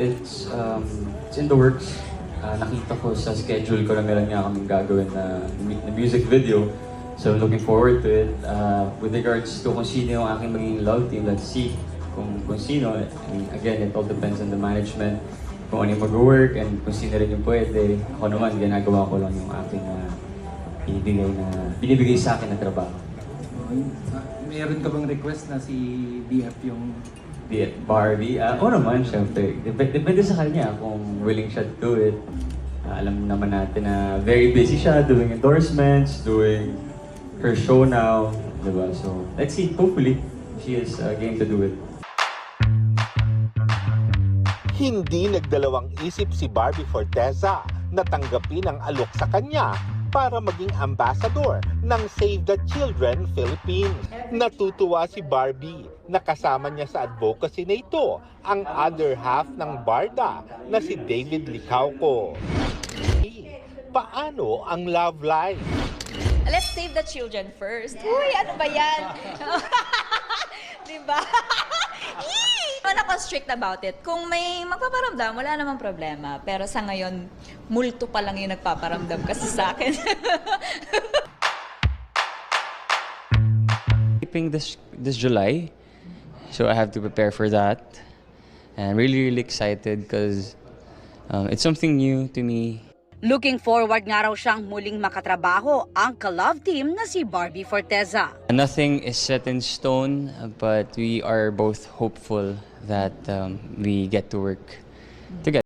It's, um, it's in the works. Ah, nakita ko sa schedule ko na meron nga kaming gagawin na, na music video. So looking forward to it. Ah, with regards to kung sino yung aking magiging love team, let's see kung, kung sino. I mean, again, it all depends on the management, kung ano yung mag-work, and kung sino rin yung pwede. Ako naman, ginagawa ko lang yung aking ah, binibigay, na, binibigay sa akin na trabaho. Ah, Meron ka bang request na si DF yung Di Barbie, ah, oo naman, syempre. Dep- depende sa kanya kung willing siya to do it. Ah, alam naman natin na very busy siya doing endorsements, doing her show now, di ba? So, let's see. Hopefully, she is uh, game to do it. Hindi nagdalawang isip si Barbie Forteza na tanggapin ang alok sa kanya para maging ambassador ng Save the Children Philippines. Natutuwa si Barbie na kasama niya sa advocacy na ito ang other half ng Barda na si David Licauco. Paano ang love life? Let's save the children first. Uy, ano ba yan? diba? Ano ako strict about it. Kung may magpaparamdam, wala namang problema. Pero sa ngayon, multo pa lang yung nagpaparamdam kasi sa akin. Taping this this July, so I have to prepare for that, and really really excited because um, it's something new to me. Looking forward nga raw siyang muling makatrabaho ang ka-love team na si Barbie Forteza. Nothing is set in stone, but we are both hopeful that um, we get to work together.